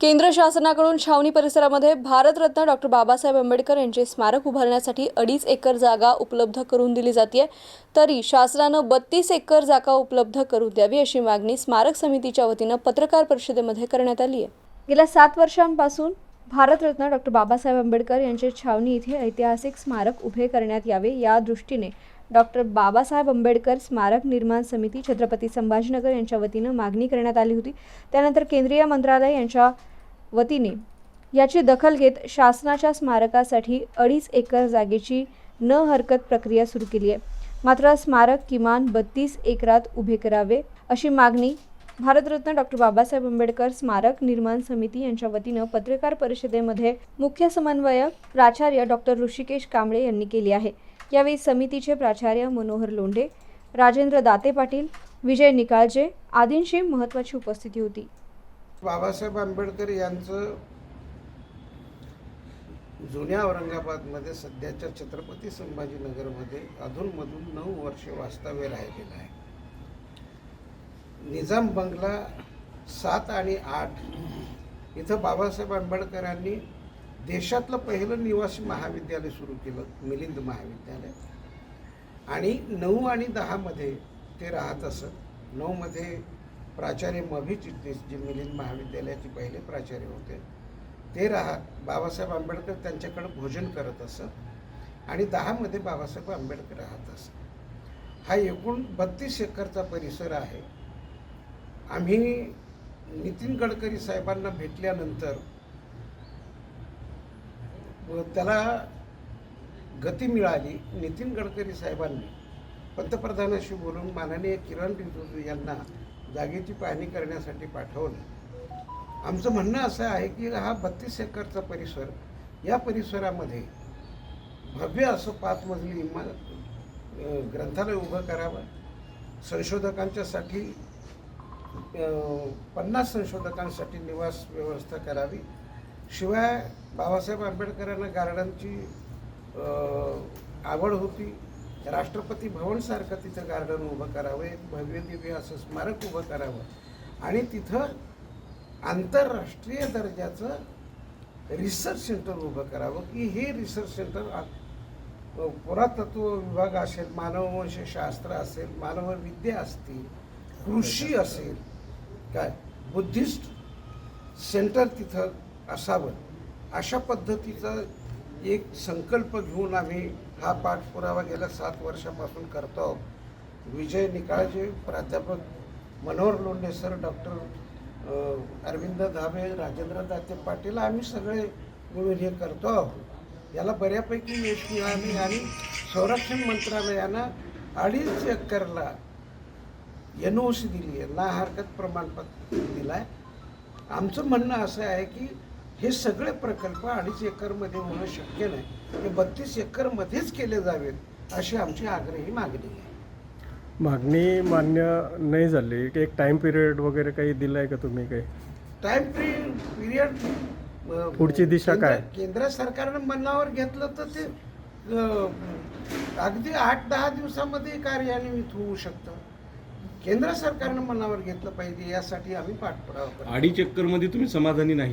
केंद्र शासनाकडून छावणी परिसरामध्ये भारतरत्न डॉक्टर बाबासाहेब आंबेडकर यांचे स्मारक उभारण्यासाठी अडीच एकर जागा उपलब्ध करून दिली जाते तरी शासनानं बत्तीस एकर जागा उपलब्ध करून द्यावी अशी मागणी स्मारक समितीच्या वतीनं पत्रकार परिषदेमध्ये करण्यात आली आहे. गेल्या सात वर्षांपासून भारतरत्न डॉक्टर बाबासाहेब आंबेडकर यांचे छावणी इथे ऐतिहासिक स्मारक उभे करण्यात यावे या दृष्टीने डॉक्टर बाबासाहेब आंबेडकर स्मारक निर्माण समिती छत्रपती संभाजीनगर यांच्या वतीनं मागणी करण्यात आली होती. त्यानंतर केंद्रीय मंत्रालय यांच्या वतीने याची दखल घेत शासनाच्या स्मारकासाठी अडीच एकर जागेची न हरकत प्रक्रिया सुरू केली आहे. मात्र स्मारक किमान बत्तीस एकरात उभे करावे अशी मागणी भारतरत्न डॉक्टर बाबासाहेब आंबेडकर स्मारक निर्माण समिती यांच्या वतीनं पत्रकार परिषदेमध्ये मुख्य समन्वयक प्राचार्य डॉक्टर ऋषिकेश कांबळे यांनी केली आहे. यावेळी समितीचे प्राचार्य मनोहर लोंढे राजेंद्र दाते पाटील विजय निकाळजे आदींशी महत्त्वाची उपस्थिती होती. बाबासाहेब आंबेडकर यांचं जुन्या औरंगाबादमध्ये सध्याच्या छत्रपती संभाजीनगरमध्ये अधूनमधून नऊ वर्ष वास्तव्य राहिलेलं आहे. निजाम बंगला सात आणि आठ इथं बाबासाहेब आंबेडकरांनी देशातलं पहिलं निवासी महाविद्यालय सुरू केलं मिलिंद महाविद्यालय. आणि नऊ आणि दहामध्ये ते राहत असत. नऊमध्ये प्राचार्य मभी चिटणीस जे मिलिंद महाविद्यालयाचे पहिले प्राचार्य होते. ते राहत बाबासाहेब आंबेडकर त्यांच्याकडं भोजन करत असत आणि दहामध्ये बाबासाहेब आंबेडकर राहत असत. हा एकूण बत्तीस एकरचा परिसर आहे. आम्ही नितीन गडकरी साहेबांना भेटल्यानंतर त्याला गती मिळाली नितीन गडकरी साहेबांनी. पंतप्रधानाशी बोलून माननीय किरण रिजिजू यांना जागेची पाहणी करण्यासाठी पाठवलं. आमचं म्हणणं असं आहे की हा बत्तीस एकरचा परिसर या परिसरामध्ये भव्य असं पाच मजली इमारत ग्रंथालय उभं करावं. संशोधकांच्यासाठी पन्नास संशोधकांसाठी निवास व्यवस्था करावी. शिवाय बाबासाहेब आंबेडकरांना गार्डनची आवड होती. राष्ट्रपती भवनसारखं तिथं गार्डन उभं करावं एक भव्य दिव्य असं स्मारक उभं करावं. आणि तिथं आंतरराष्ट्रीय दर्जाचं रिसर्च सेंटर उभं करावं की हे रिसर्च सेंटर आ- पुरातत्व विभाग असेल मानववंशशास्त्र असेल मानवविद्या असतील कृषी असेल काय? बुद्धिस्ट सेंटर तिथं असावं. अशा पद्धतीचा एक संकल्प घेऊन आम्ही हा पाठपुरावा गेल्या सात वर्षापासून करतो. आहोत विजय निकाळजे प्राध्यापक मनोहर लोंढे सर डॉक्टर अरविंद धाबे राजेंद्र दाते पाटील आम्ही सगळे मिळून हे करतो. आहोत याला बऱ्यापैकी यश मिळाले आणि संरक्षण मंत्रालयानं अडीच एकरला एन ओ सी दिली आहे. ना हरकत प्रमाणपत्र दिलं आहे आमचं म्हणणं असं आहे की हे सगळे प्रकल्प अडीच एकरमध्ये होणं शक्य नाही. हे बत्तीस एकरमध्येच केले जावेत अशी आमची आग्रही मागणी आहे. मागणी मान्य नाही झाली. की एक टाइम पिरियड वगैरे काही दिलाय का तुम्ही काही? टाइम पिरियड पुढची दिशा काय? केंद्र सरकारनं मनावर घेतलं तर ते अगदी आठ दहा दिवसामध्ये कार्यान्वित होऊ शकतं. केंद्र सरकारनं मनावर घेतलं पाहिजे यासाठी आम्ही पाठपुरावा अडीच एकरमध्ये तुम्ही समाधानी नाही.